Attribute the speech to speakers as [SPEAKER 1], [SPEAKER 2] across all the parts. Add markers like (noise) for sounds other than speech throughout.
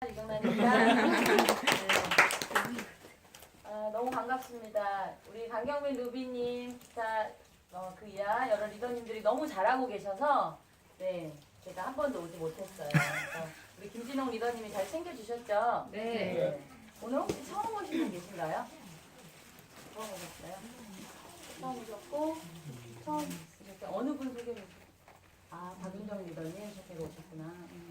[SPEAKER 1] 네. 아, 너무 반갑습니다. 우리 강경민 루비님, 기타 어, 그이야 여러 리더님들이 너무 잘하고 계셔서 네 제가 한 번도 오지 못했어요. 그래서 우리 김진홍 리더님이 잘 챙겨주셨죠?
[SPEAKER 2] 네.
[SPEAKER 1] 오늘 혹시 처음 오신 분 계신가요? 처음 오셨어요? 처음 오셨고 처음 오셨어요? 어느 분 주세요? 아 박윤정 리더님 소개로 오셨구나. 음.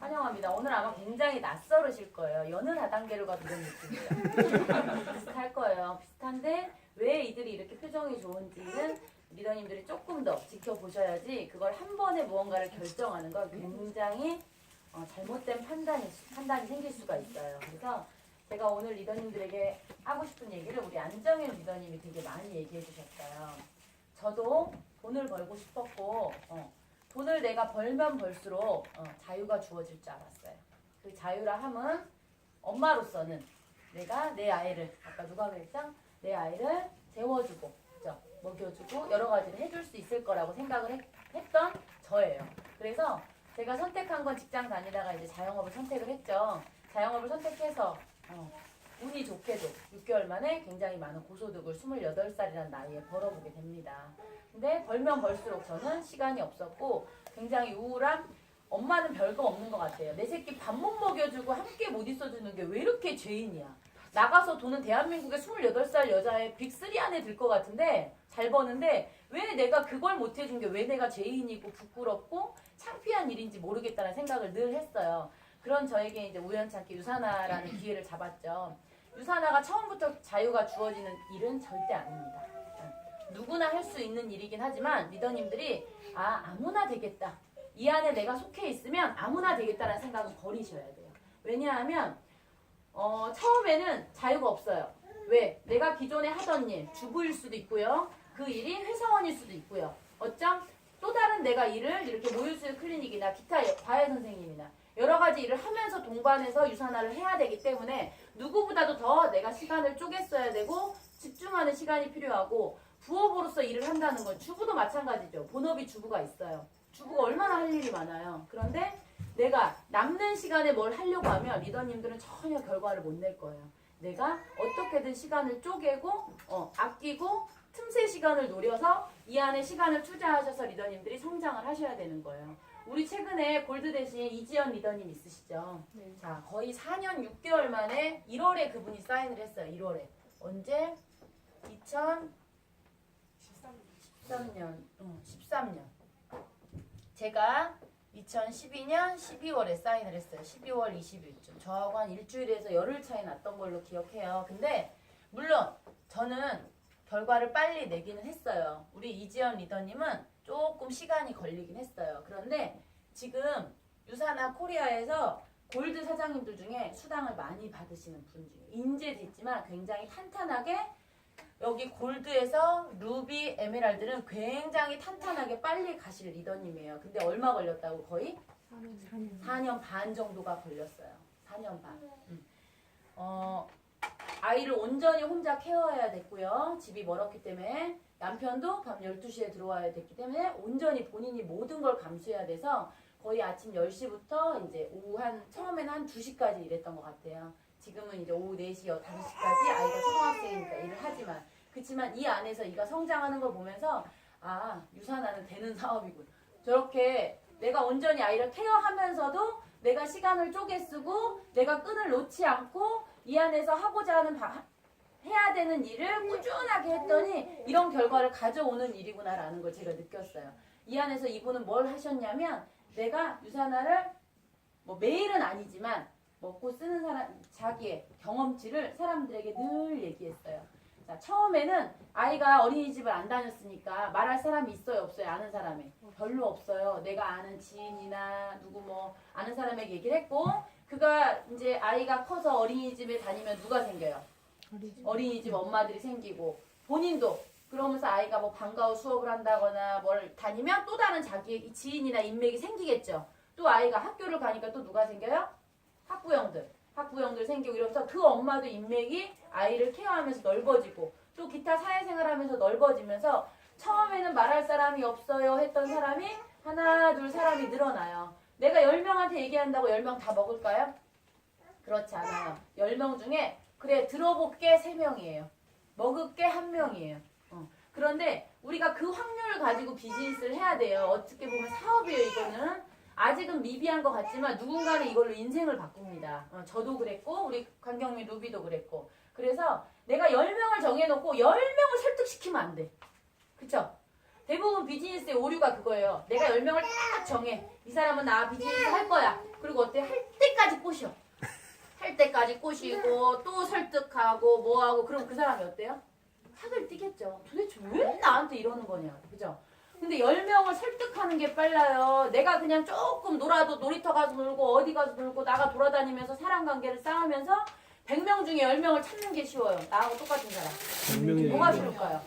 [SPEAKER 1] 환영합니다. 오늘 아마 굉장히 낯설으실 거예요. 여느 다단계로 가도 이런 느낌이에요. 비슷할 거예요. 비슷한데 왜 이들이 이렇게 표정이 좋은지는 리더님들이 조금 더 지켜보셔야지 그걸 한 번에 무언가를 결정하는 건 굉장히 어, 잘못된 판단이, 판단이 생길 수가 있어요. 그래서 제가 오늘 리더님들에게 하고 싶은 얘기를 우리 안정현 리더님이 되게 많이 얘기해 주셨어요. 저도 돈을 벌고 싶었고, 어, 돈을 내가 벌면 벌수록 어, 자유가 주어질 줄 알았어요. 그 자유라 함은 엄마로서는 내가 내 아이를 아까 누가 그랬죠? 내 아이를 재워주고 그죠? 먹여주고 여러 가지를 해줄 수 있을 거라고 생각을 했, 했던 저예요. 그래서 제가 선택한 건 직장 다니다가 이제 자영업을 선택을 했죠. 자영업을 선택해서 어, 운이 좋게도 6개월 만에 굉장히 많은 고소득을 28살이라는 나이에 벌어보게 됩니다. 근데 벌면 벌수록 저는 시간이 없었고 굉장히 우울한 엄마는 별거 없는 것 같아요. 내 새끼 밥 못 먹여주고 함께 못 있어주는 게 왜 이렇게 죄인이야. 나가서 돈은 대한민국의 28살 여자의 빅3 안에 들 것 같은데 잘 버는데 왜 내가 그걸 못 해준 게 왜 내가 죄인이고 부끄럽고 창피한 일인지 모르겠다는 생각을 늘 했어요. 그런 저에게 이제 우연찮게 유사나라는 기회를 잡았죠. 유사나가 처음부터 자유가 주어지는 일은 절대 아닙니다. 누구나 할 수 있는 일이긴 하지만 리더님들이 아 아무나 되겠다. 이 안에 내가 속해 있으면 아무나 되겠다라는 생각은 버리셔야 돼요. 왜냐하면 어, 처음에는 자유가 없어요. 왜? 내가 기존에 하던 일, 주부일 수도 있고요. 그 일이 회사원일 수도 있고요. 어쩜 또 다른 내가 일을 이렇게 모유수유 클리닉이나 기타 과외 선생님이나 여러 가지 일을 하면서 동반해서 유산화를 해야 되기 때문에 누구보다도 더 내가 시간을 쪼개 써야 되고 집중하는 시간이 필요하고 부업으로서 일을 한다는 건 주부도 마찬가지죠. 본업이 주부가 있어요. 주부가 얼마나 할 일이 많아요. 그런데 내가 남는 시간에 뭘 하려고 하면 리더님들은 전혀 결과를 못 낼 거예요. 내가 어떻게든 시간을 쪼개고 어, 아끼고 틈새 시간을 노려서 이 안에 시간을 투자하셔서 리더님들이 성장을 하셔야 되는 거예요. 우리 최근에 골드 대신 이지연 리더님 있으시죠?
[SPEAKER 2] 네.
[SPEAKER 1] 자, 거의 4년 6개월 만에 1월에 그분이 사인을 했어요. 1월에. 언제? 2013년. 응, 13년. 제가 2012년 12월에 사인을 했어요. 12월 20일쯤. 저하고 한 일주일에서 열흘 차이 났던 걸로 기억해요. 근데 물론 저는 결과를 빨리 내기는 했어요. 우리 이지연 리더님은 조금 시간이 걸리긴 했어요. 그런데 지금 유사나 코리아에서 골드 사장님들 중에 수당을 많이 받으시는 분 중에 인재됐지만 굉장히 탄탄하게 여기 골드에서 루비, 에메랄드는 굉장히 탄탄하게 빨리 가실 리더님이에요. 근데 얼마 걸렸다고 거의? 4년 반 정도가 걸렸어요. 4년 반. 음. 어, 아이를 온전히 혼자 케어해야 됐고요. 집이 멀었기 때문에 남편도 밤 12시에 들어와야 됐기 때문에 온전히 본인이 모든 걸 감수해야 돼서 거의 아침 10시부터 이제 오후 한 처음에는 한 2시까지 일했던 것 같아요. 지금은 이제 오후 4시, 5시까지 아이가 초등학생이니까 일을 하지만 그렇지만 이 안에서 이가 성장하는 걸 보면서 아 유산화는 되는 사업이군. 저렇게 내가 온전히 아이를 케어하면서도 내가 시간을 쪼개 쓰고 내가 끈을 놓지 않고 이 안에서 하고자 하는 바- 해야 되는 일을 꾸준하게 했더니 이런 결과를 가져오는 일이구나라는 걸 제가 느꼈어요. 이 안에서 이분은 뭘 하셨냐면 내가 유산화를 뭐 매일은 아니지만 먹고 쓰는 사람 자기의 경험치를 사람들에게 늘 얘기했어요. 자, 처음에는 아이가 어린이집을 안 다녔으니까 말할 사람이 있어요, 없어요? 아는 사람이 별로 없어요. 내가 아는 지인이나 누구 뭐 아는 사람에게 얘기를 했고 그가 이제 아이가 커서 어린이집에 다니면 누가 생겨요? 어린이집 엄마들이 생기고 본인도 그러면서 아이가 뭐 방과 후 수업을 한다거나 뭘 다니면 또 다른 자기의 지인이나 인맥이 생기겠죠. 또 아이가 학교를 가니까 또 누가 생겨요? 학부형들. 학부형들 생기고 이러면서 그 엄마도 인맥이 아이를 케어하면서 넓어지고 또 기타 사회생활 하면서 넓어지면서 처음에는 말할 사람이 없어요 했던 사람이 하나 둘 사람이 늘어나요. 내가 10명한테 얘기한다고 10명 다 먹을까요? 그렇지 않아요. 10명 중에 그래 들어볼게 3명이에요. 먹을게 1명이에요. 어. 그런데 우리가 그 확률을 가지고 비즈니스를 해야 돼요. 어떻게 보면 사업이에요 이거는. 아직은 미비한 것 같지만 누군가는 이걸로 인생을 바꿉니다. 어, 저도 그랬고 우리 강경민 루비도 그랬고 그래서 내가 10명을 정해놓고 10명을 설득시키면 안 돼. 그쵸? 대부분 비즈니스의 오류가 그거예요. 내가 10명을 딱 정해. 이 사람은 나 비즈니스 할 거야. 그리고 어때? 할 때까지 꼬셔. 할 때까지 꼬시고 또 설득하고 뭐하고 그럼 그 사람이 어때요? 학을 뛰겠죠. 도대체 왜 나한테 이러는 거냐. 그죠? 근데 10명을 설득하는 게 빨라요. 내가 그냥 조금 놀아도 놀이터 가서 놀고 어디 가서 놀고 나가 돌아다니면서 사람 관계를 쌓으면서 100명 중에 10명을 찾는 게 쉬워요. 나하고 똑같은 사람. 뭐가 쉬울까요?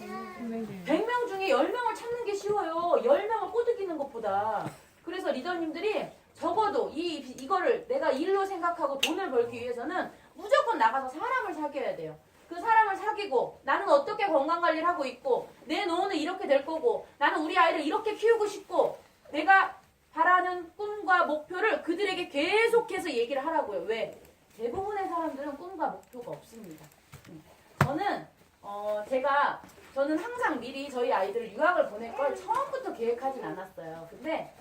[SPEAKER 1] 100명 중에 10명을 찾는 게 쉬워요. 10명을 꼬드기는 것보다. 그래서 리더님들이 적어도 이 이거를 내가 일로 생각하고 돈을 벌기 위해서는 무조건 나가서 사람을 사귀어야 돼요. 그 사람을 사귀고 나는 어떻게 건강 관리를 하고 있고 내 노후는 이렇게 될 거고 나는 우리 아이를 이렇게 키우고 싶고 내가 바라는 꿈과 목표를 그들에게 계속해서 얘기를 하라고요. 왜? 대부분의 사람들은 꿈과 목표가 없습니다. 음. 저는 어 제가 저는 항상 미리 저희 아이들을 유학을 보낼 걸 처음부터 계획하진 않았어요. 근데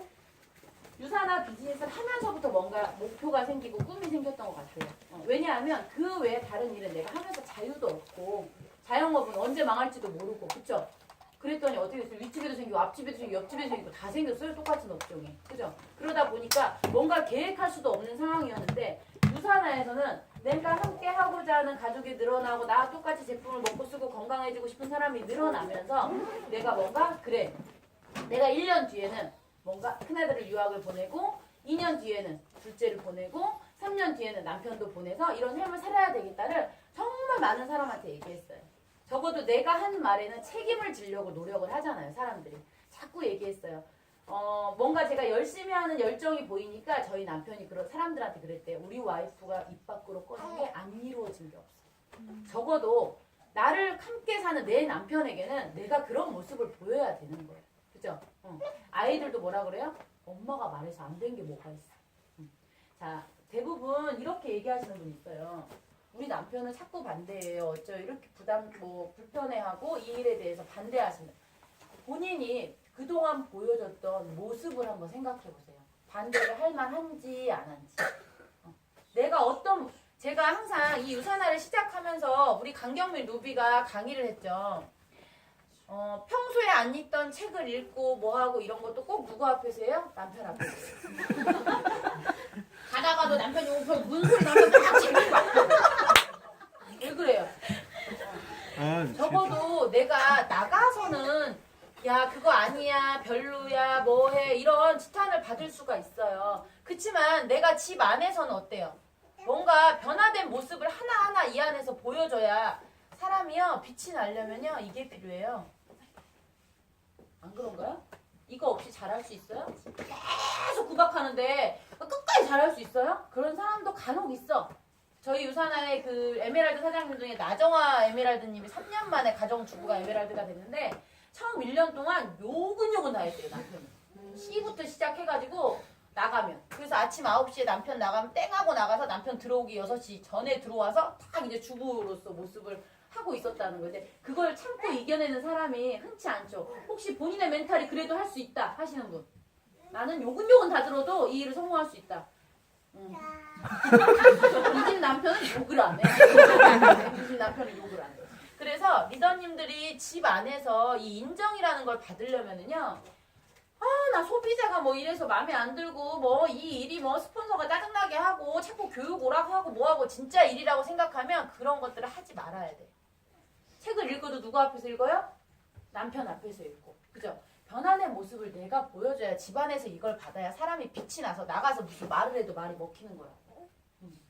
[SPEAKER 1] 유사나 비즈니스를 하면서부터 뭔가 목표가 생기고 꿈이 생겼던 것 같아요. 어, 왜냐하면 그 외에 다른 일은 내가 하면서 자유도 없고 자영업은 언제 망할지도 모르고 그쵸? 그랬더니 어떻게 됐어요? 윗집에도 생기고 앞집에도 생기고 옆집에도 생기고 다 생겼어요. 똑같은 업종이. 그죠? 그러다 보니까 뭔가 계획할 수도 없는 상황이었는데 유사나에서는 내가 함께 하고자 하는 가족이 늘어나고 나와 똑같이 제품을 먹고 쓰고 건강해지고 싶은 사람이 늘어나면서 내가 뭔가 그래 내가 1년 뒤에는 뭔가 큰아들을 유학을 보내고 2년 뒤에는 둘째를 보내고 3년 뒤에는 남편도 보내서 이런 삶을 살아야 되겠다를 정말 많은 사람한테 얘기했어요. 적어도 내가 한 말에는 책임을 지려고 노력을 하잖아요, 사람들이. 자꾸 얘기했어요. 어, 뭔가 제가 열심히 하는 열정이 보이니까 저희 남편이 그런 사람들한테 그랬대요. 우리 와이프가 입 밖으로 꺼낸 게 안 이루어진 게 없어. 적어도 나를 함께 사는 내 남편에게는 내가 그런 모습을 보여야 되는 거예요. 그죠? 어. 아이들도 뭐라 그래요? 엄마가 말해서 안 된 게 뭐가 있어. 음. 자, 대부분 이렇게 얘기하시는 분 있어요. 우리 남편은 자꾸 반대해요. 어쩌 이렇게 부담, 뭐, 불편해하고 이 일에 대해서 반대하신다. 본인이 그동안 보여줬던 모습을 한번 생각해 보세요. 반대를 할 만한지 안 한지. 어. 내가 어떤, 제가 항상 이 유산화를 시작하면서 우리 강경민 루비가 강의를 했죠. 어, 평소에 안 읽던 책을 읽고 뭐하고 이런 것도 꼭 누구 앞에서 해요? 남편 앞에서. (laughs) 가다가도 남편이 오면 문소리 나면 막 재밌고. 왜 그래요?
[SPEAKER 2] 아,
[SPEAKER 1] 적어도 내가 나가서는 야 그거 아니야 별로야 뭐해 이런 지탄을 받을 수가 있어요. 그치만 내가 집 안에서는 어때요? 뭔가 변화된 모습을 하나하나 이 안에서 보여줘야 사람이요 빛이 나려면요 이게 필요해요. 안 그런가요? 이거 없이 잘할 수 있어요? 계속 구박하는데 끝까지 잘할 수 있어요? 그런 사람도 간혹 있어. 저희 유산화의 그 에메랄드 사장님 중에 나정화 에메랄드님이 3년 만에 가정 주부가 에메랄드가 됐는데 처음 1년 동안 욕은 욕은 다 했대요 남편이 C부터 시작해가지고 나가면 그래서 아침 9시에 남편 나가면 땡하고 나가서 남편 들어오기 6시 전에 들어와서 딱 이제 주부로서 모습을 하고 있었다는 거예요. 근데 그걸 참고 이겨내는 사람이 흔치 않죠. 혹시 본인의 멘탈이 그래도 할 수 있다 하시는 분 나는 욕은 욕은 다 들어도 이 일을 성공할 수 있다. 음. (laughs) 이집 남편은 욕을 안 해. 이집 남편은 욕을 안 해. 그래서 리더님들이 집 안에서 이 인정이라는 걸 받으려면은요. 아, 나 소비자가 뭐 이래서 마음에 안 들고 뭐 이 일이 뭐 스폰서가 짜증나게 하고 자꾸 교육 오라고 하고 뭐 하고 진짜 일이라고 생각하면 그런 것들을 하지 말아야 돼. 책을 읽어도 누구 앞에서 읽어요? 남편 앞에서 읽고. 그죠? 변화된 모습을 내가 보여줘야 집안에서 이걸 받아야 사람이 빛이 나서 나가서 무슨 말을 해도 말이 먹히는 거야. 음.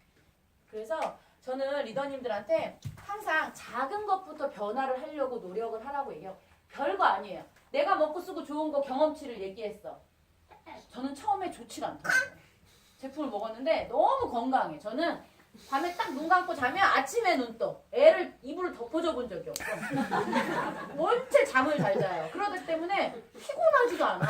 [SPEAKER 1] 그래서 저는 리더님들한테 항상 작은 것부터 변화를 하려고 노력을 하라고 얘기해요. 별거 아니에요. 내가 먹고 쓰고 좋은 거 경험치를 얘기했어. 저는 처음에 좋지가 않더라고요. 제품을 먹었는데 너무 건강해. 저는 밤에 딱 눈 감고 자면 아침에 눈 떠. 애를 이불을 덮어줘 본 적이 없어. (laughs) 원체 잠을 잘 자요. 그러기 때문에 피곤하지도 않아.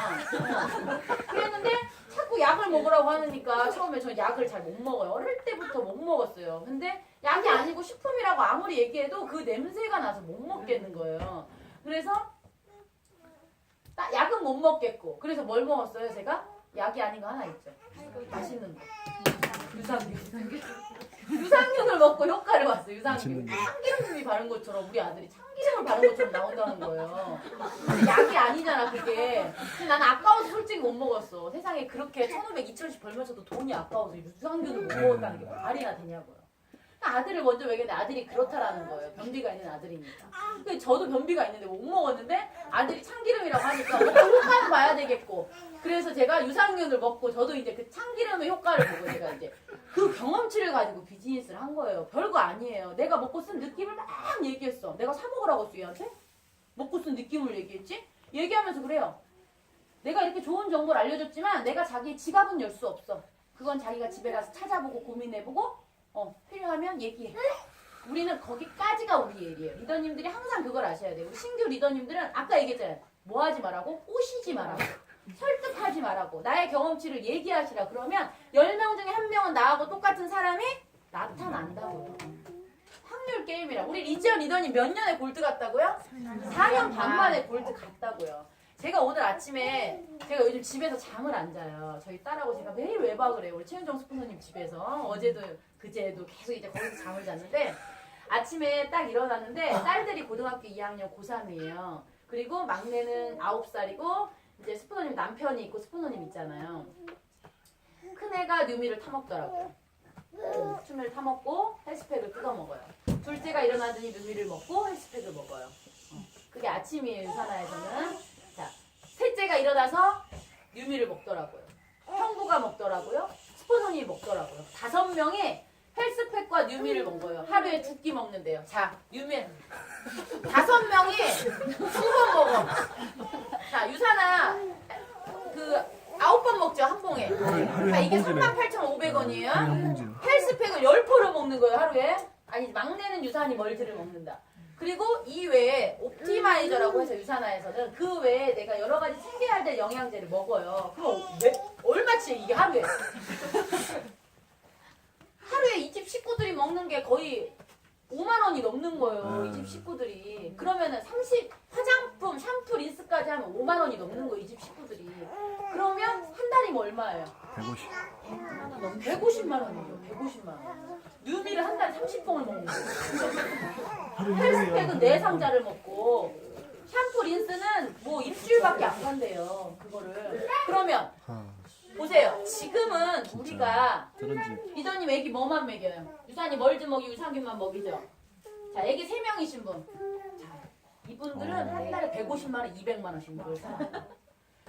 [SPEAKER 1] 그랬는데 자꾸 약을 먹으라고 하니까 처음에 저 약을 잘 못 먹어요. 어릴 때부터 못 먹었어요. 근데 약이 아니고 식품이라고 아무리 얘기해도 그 냄새가 나서 못 먹겠는 거예요. 그래서 딱 약은 못 먹겠고 그래서 뭘 먹었어요 제가? 약이 아닌 거 하나 있죠. 맛있는 거. 유산균. 유산균을 먹고 효과를 봤어요. 유산균.
[SPEAKER 2] 맛있는.
[SPEAKER 1] 참기름이 바른 것처럼 우리 아들이 참기름을 바른 것처럼 나온다는 거예요. 근데 약이 아니잖아 그게. 근데 나는 아까워서 솔직히 못 먹었어. 세상에 그렇게 1,500, 2,000씩 벌면서도 돈이 아까워서 유산균을 못 먹었다는 게 말이나 되냐고요. 아들을 먼저 먹였는데 아들이 그렇다라는 거예요. 변비가 있는 아들이니까. 근데 저도 변비가 있는데 못 먹었는데 아들이 참기름이라고 하니까 어, 효과는 봐야 되겠고. 그래서 제가 유산균을 먹고 저도 이제 그 참기름의 효과를 보고 제가 이제 그 경험치를 가지고 비즈니스를 한 거예요. 별거 아니에요. 내가 먹고 쓴 느낌을 막 얘기했어. 내가 사 먹으라고 했어 얘한테? 먹고 쓴 느낌을 얘기했지? 얘기하면서 그래요. 내가 이렇게 좋은 정보를 알려줬지만 내가 자기 지갑은 열 수 없어. 그건 자기가 집에 가서 찾아보고 고민해보고 어 필요하면 얘기해. 우리는 거기까지가 우리 일이에요. 리더님들이 항상 그걸 아셔야 돼요. 신규 리더님들은 아까 얘기했잖아요. 뭐 하지 말라고? 꼬시지 말라고. 설득하지 말라고. 나의 경험치를 얘기하시라. 그러면 10명 중에 한 명은 나하고 똑같은 사람이 나타난다고요. 확률 게임이라. 우리 리지언 리더님 몇 년에 골드 갔다고요? 4년 반 만에 골드 갔다고요. 제가 오늘 아침에 제가 요즘 집에서 잠을 안 자요. 저희 딸하고 제가 매일 외박을 해요. 우리 최윤정 스포너님 집에서 어제도 그제도 계속 이제 거기서 잠을 잤는데 아침에 딱 일어났는데 딸들이 고등학교 2학년 고3이에요. 그리고 막내는 9살이고 이제 스포너님 남편이 있고 스포너님 있잖아요. 큰애가 뉴미를 타먹더라고요. 음, 춤을 타먹고 헬스팩을 뜯어 먹어요. 둘째가 일어나더니 뉴미를 먹고 헬스팩을 먹어요. 어, 그게 아침이에요, 유산화에서는. 자, 셋째가 일어나서 뉴미를 먹더라고요. 형부가 먹더라고요. 스포너님이 먹더라고요. 다섯 명이 헬스팩과 뉴미를 먹어요. 하루에 두 끼 먹는데요. 자, 뉴미 다섯 명이 두 번 먹어. 자, 유산아 그 아홉 번 먹죠 한 봉에. 자,
[SPEAKER 2] 한
[SPEAKER 1] 이게
[SPEAKER 2] 봉지네.
[SPEAKER 1] 38,500원이에요.
[SPEAKER 2] 하루에 한 봉지네.
[SPEAKER 1] 헬스팩을 10포를 먹는 거예요, 하루에. 아니, 막내는 유산이 멀티를 먹는다. 그리고 이 외에 옵티마이저라고 해서 유산화에서는 그 외에 내가 여러 가지 챙겨야 될 영양제를 먹어요. 그럼 왜, 얼마치 이게 하루에? (laughs) 하루에 이 집 식구들이 먹는 게 거의 5만 원이 넘는 거예요. 이 집 식구들이. 그러면은 30 화장품, 샴푸, 린스까지 하면 5만 원이 넘는 거예요. 이 집 식구들이. 그러면 한 달이면 얼마예요?
[SPEAKER 2] 150.
[SPEAKER 1] 150만 원이죠. 150만 원. 뉴미를 한 달에 30봉을 먹는 거예요. 헬스팩은 4상자를 먹고 샴푸, 린스는 뭐 일주일밖에 안 간대요. 그거를. 그러면
[SPEAKER 2] 아,
[SPEAKER 1] 보세요. 지금은. 우리가. 리더님 애기 뭐만 먹여요? 유산이 멀즈 먹이 유산균만 먹이죠. 자, 애기 3명이신 분. 자, 이분들은
[SPEAKER 2] 어.
[SPEAKER 1] 한 달에 150만 원, 200만 원씩 먹을 사람.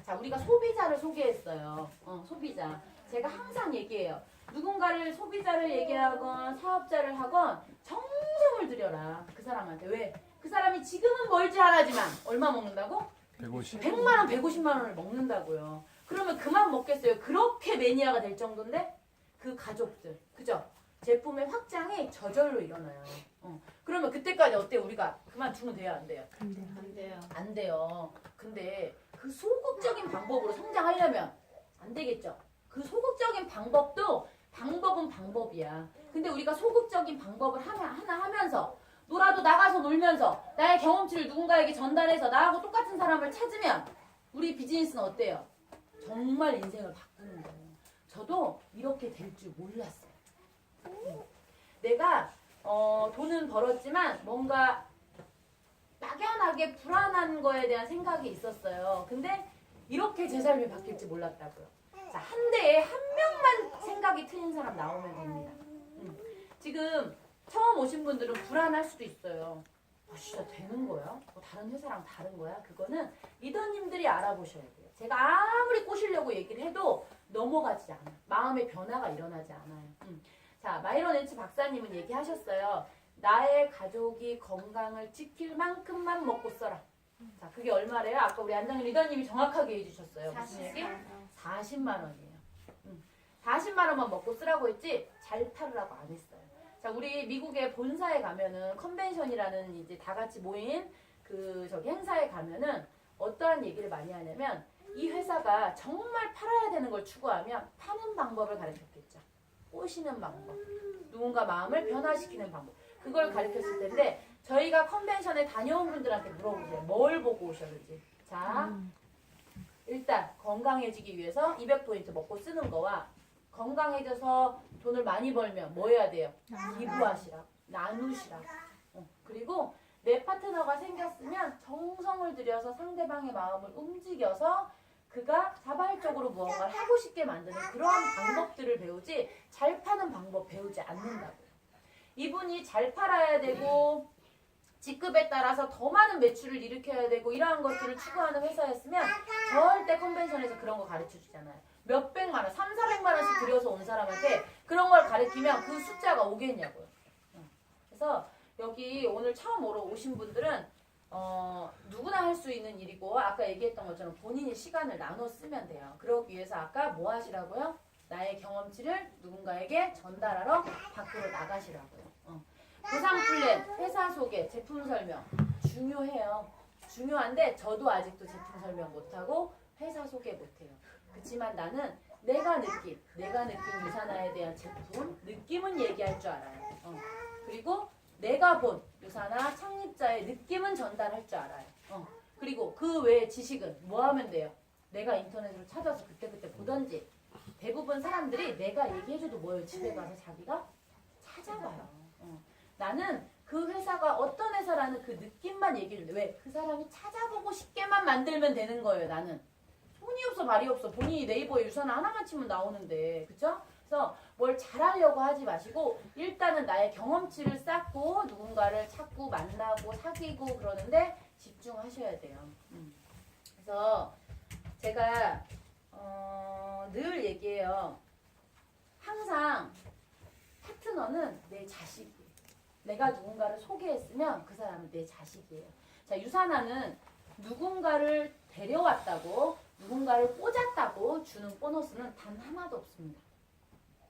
[SPEAKER 1] 자, 우리가 소비자를 소개했어요. 어, 소비자. 제가 항상 얘기해요. 누군가를 소비자를 얘기하건 사업자를 하건 정성을 들여라. 그 사람한테. 왜? 그 사람이 지금은 멀지 하나지만 얼마 먹는다고?
[SPEAKER 2] 150.
[SPEAKER 1] 100만 원, 150만 원을 먹는다고요. 그러면 그만 먹겠어요. 그렇게 매니아가 될 정도인데 그 가족들, 그죠? 제품의 확장이 저절로 일어나요. 어. 그러면 그때까지 어때? 우리가 그만 두면 돼요, 안 돼요?
[SPEAKER 3] 안 돼요.
[SPEAKER 1] 안 돼요. 근데 그 소극적인 방법으로 성장하려면 안 되겠죠. 그 소극적인 방법도 방법은 방법이야. 근데 우리가 소극적인 방법을 하나, 하나 하면서 놀아도 나가서 놀면서 나의 경험치를 누군가에게 전달해서 나하고 똑같은 사람을 찾으면 우리 비즈니스는 어때요? 정말 인생을 바꾸는 거예요. 저도 이렇게 될 줄 몰랐어요. 음. 내가 어, 돈은 벌었지만 뭔가 막연하게 불안한 거에 대한 생각이 있었어요. 근데 이렇게 제 삶이 바뀔지 몰랐다고요. 자, 한 대에 한 명만 생각이 틀린 사람 나오면 됩니다. 음. 지금 처음 오신 분들은 불안할 수도 있어요. 어, 진짜 되는 거야? 뭐 다른 회사랑 다른 거야? 그거는 리더님들이 알아보셔야 돼요. 제가 아무리 꼬시려고 얘기를 해도 넘어가지 않아요. 마음의 변화가 일어나지 않아요. 음. 자, 마이런 앤츠 박사님은 얘기하셨어요. 나의 가족이 건강을 지킬 만큼만 먹고 써라. 자, 그게 얼마래요? 아까 우리 안정희 리더님이 정확하게 해주셨어요. 무슨 얘기? 40만 원이에요. 음. 40만 원만 먹고 쓰라고 했지 잘 팔으라고 안 했어요. 자, 우리 미국의 본사에 가면은 컨벤션이라는 이제 다 같이 모인 그 저기 행사에 가면은 어떠한 얘기를 많이 하냐면 이 회사가 정말 팔아야 되는 걸 추구하면 파는 방법을 가르쳤겠죠. 꼬시는 방법, 누군가 마음을 변화시키는 방법, 그걸 가르쳤을 텐데 저희가 컨벤션에 다녀온 분들한테 물어보세요. 뭘 보고 오셨는지. 자, 일단 건강해지기 위해서 200포인트 먹고 쓰는 거와 건강해져서 돈을 많이 벌면 뭐 해야 돼요? 기부하시라, 나누시라. 어, 그리고 내 파트너가 생겼으면 정성을 들여서 상대방의 마음을 움직여서 그가 자발적으로 무언가를 하고 싶게 만드는 그러한 방법들을 배우지 잘 파는 방법 배우지 않는다고요. 이분이 잘 팔아야 되고 직급에 따라서 더 많은 매출을 일으켜야 되고 이러한 것들을 추구하는 회사였으면 절대 컨벤션에서 그런 거 가르쳐 주잖아요. 몇백만 원, 삼, 사백만 원씩 들여서 온 사람한테 그런 걸 가르치면 그 숫자가 오겠냐고요. 어. 그래서 여기 오늘 처음 오러 오신 분들은 어, 누구나 할 수 있는 일이고 아까 얘기했던 것처럼 본인이 시간을 나눠 쓰면 돼요. 그러기 위해서 아까 뭐 하시라고요? 나의 경험치를 누군가에게 전달하러 밖으로 나가시라고요. 어. 보상 플랜, 회사 소개, 제품 설명 중요해요. 중요한데 저도 아직도 제품 설명 못하고 회사 소개 못해요. 그렇지만 나는 내가 느낀, 내가 느낀 유산화에 대한 제품 느낌은 얘기할 줄 알아요. 어. 그리고 내가 본 유산화 창립자의 느낌은 전달할 줄 알아요. 어. 그리고 그 외의 지식은 뭐 하면 돼요? 내가 인터넷으로 찾아서 그때그때 보던지 대부분 사람들이 내가 얘기해줘도 뭐예요? 집에 가서 자기가 찾아봐요. 어. 나는 그 회사가 어떤 회사라는 그 느낌만 얘기를 해. 왜? 그 사람이 찾아보고 싶게만 만들면 되는 거예요, 나는. 손이 없어, 발이 없어. 본인이 네이버에 유산화 하나만 치면 나오는데. 그쵸? 그래서 뭘 잘하려고 하지 마시고, 일단은 나의 경험치를 쌓고, 누군가를 찾고, 만나고, 사귀고 그러는데 집중하셔야 돼요. 음. 그래서 제가, 얘기해요. 항상 파트너는 내 자식이에요. 내가 누군가를 소개했으면 그 사람은 내 자식이에요. 자, 유산화는 누군가를 데려왔다고, 누군가를 꽂았다고 주는 보너스는 단 하나도 없습니다.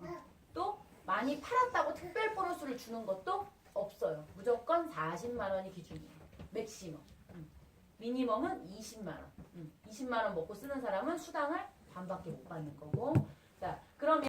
[SPEAKER 1] 음. 또 많이 팔았다고 특별 보너스를 주는 것도 없어요. 무조건 40만 원이 기준이에요. 맥시멈. 음. 미니멈은 20만 원. 음. 20만 원 먹고 쓰는 사람은 수당을 반밖에 못 받는 거고. 자, 그러면